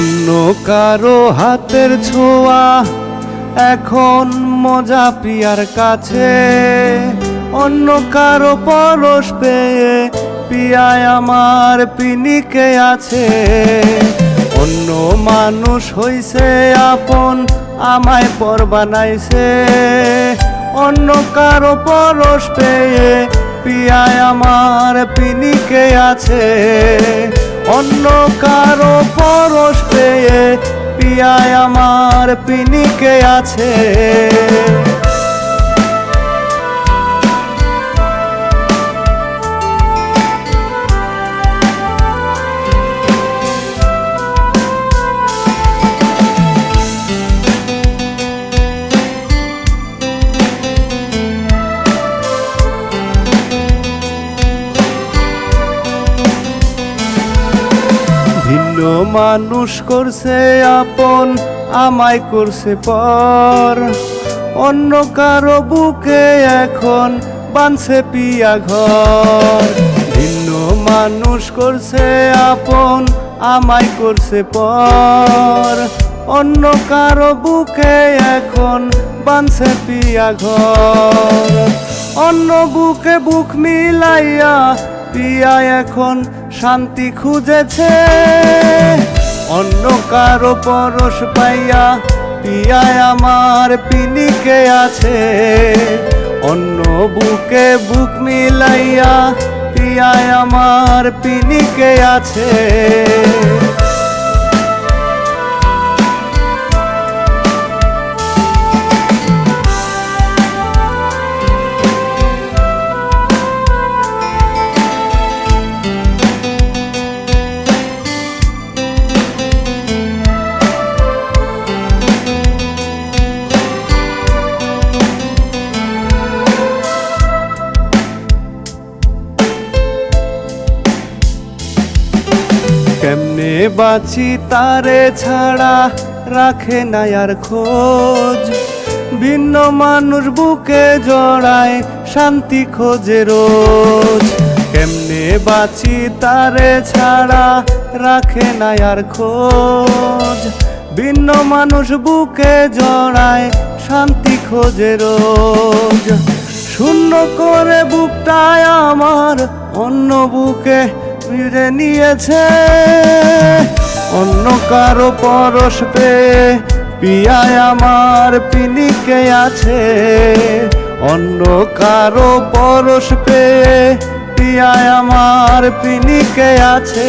অন্য কারও হাতের ছোঁয়া, এখন মজা পিয়ার কাছে। অন্য কারও পরশ পেয়ে পিয়ায় আমার পিনিকে আছে। অন্য মানুষ হইছে আপন, আমায় পর বানাইছে। অন্য কারও পরশ পেয়ে পিয়ায় আমার পিনিকে আছে। অন্য কারও পিয়ায় আমার পিনিকে আছে। মানুষ করছে আপন, আমায় করছে পর। অন্য কারও বুকে এখন বানছে পিয়া ঘর। ভিন্ন মানুষ করছে আপন, আমায় করছে পর। অন্য কারও বুকে এখন বানছে পিয়া ঘর। অন্য বুকে বুক মিলাইয়া পিয়া এখন শান্তি খুঁজেছে। অন্য কারও পরশ পাইয়া পিয়ায় আমার পিনিকে আছে। অন্য বুকে বুক মিলাইয়া পিয়ায় আমার পিনিকে আছে। কেমনে বাঁচি তারে ছাড়া রাখে না আর খোঁজ? ভিন্ন মানুষ বুকে জড়ায় শান্তি খোঁজে রোজ। কেমনে বাঁচি তারে ছাড়া রাখে না আর খোঁজ? ভিন্ন মানুষ বুকে জড়ায় শান্তি খোঁজে রোজ। শূন্য করে বুকটায় আমার অন্য বুকে ফিরে নিয়েছে। অন্য কারও পরশ পেয়ে পিয়ায় আমার পিনিকে আছে। অন্য কারও পরশ পেয়ে পিয়ায় আমার পিনিকে আছে।